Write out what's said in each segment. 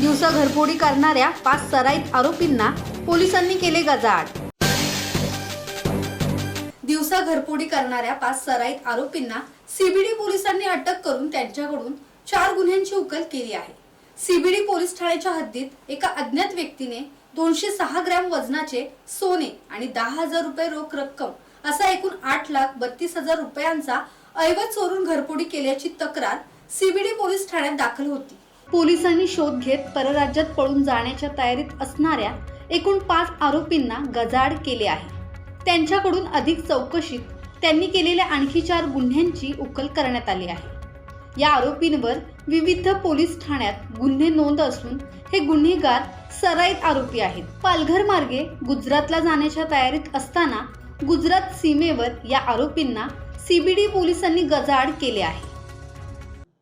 दिवसा घरफोडी करणाऱ्या पाच सराईत आरोपींना पोलिसांनी केले गजाआड. दिवसा घरफोडी करणाऱ्या पाच सराईत आरोपींना सीबीडी पोलिसांनी अटक करून त्यांच्याकडून चार गुन्ह्यांची उकल केली आहे. सीबीडी पोलीस ठाण्याच्या हद्दीत एका अज्ञात व्यक्तीने दोनशे सहा ग्रॅम वजनाचे सोने आणि दहा हजार रुपये रोख रक्कम असा एकूण आठ लाख बत्तीस हजार रुपयांचा ऐवज चोरून घरफोडी केल्याची तक्रार सीबीडी पोलीस ठाण्यात दाखल होती. पोलिसांनी शोध घेत परराज्यात पळून जाण्याच्या तयारीत असणाऱ्या एकूण पाच आरोपींना गजाड केले आहे. त्यांच्याकडून अधिक चौकशीत त्यांनी केलेल्या आणखी चार गुन्ह्यांची उकल करण्यात आली आहे. या आरोपींवर विविध पोलीस ठाण्यात गुन्हे नोंद असून हे गुन्हेगार सराईत आरोपी आहेत. पालघर मार्गे गुजरातला जाण्याच्या तयारीत असताना गुजरात सीमेवर या आरोपींना सीबीडी पोलिसांनी गजाआड केले आहे.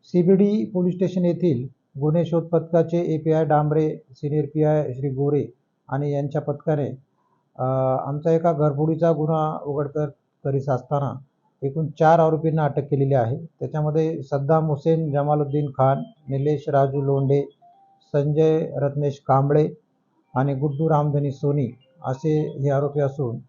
सीबीडी पोलीस स्टेशन येथील गुन्हे शोध पथकाचे A P I Dambre senior P I Shri Gore आणि यांच्या पथकाने आमचा एका घरफोडीचा गुन्हा उघडकर करीत असताना एकूण चार आरोपींना अटक केलेली आहे. त्याच्यामध्ये सद्दाम हुसेन जमालुद्दीन खान निलेश राजू लोंढे संजय रत्नेश कांबळे आणि गुड्डू रामधनी सोनी असे हे आरोपी असून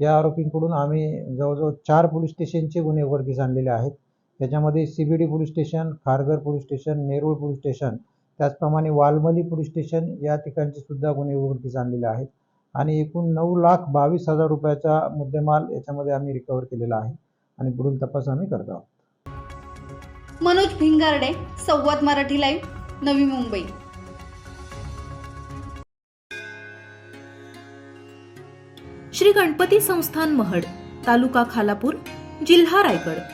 या आरोपींकडून आम्ही जवळजवळ चार पोलीस स्टेशनचे गुन्हे उघडकीस आणलेले आहेत. त्याच्यामध्ये C B D police station Kharghar police station Nerul police station त्याचप्रमाणे वालमली पोलीस स्टेशन या ठिकाणचे सुद्धा गुन्हे उघडकीस आणलेले आहेत. आणि एकूण नऊ लाख बावीस हजार रुपयाचा मुद्देमाल याच्यामध्ये आम्ही रिकवर केलेला आहे. आणि पुढील तपास आम्ही करत आहोत. मनोज भिंगारडे संवाद मराठी लाईव्ह नवी मुंबई. श्री गणपती संस्थान महड तालुका खालापूर जिल्हा रायगड.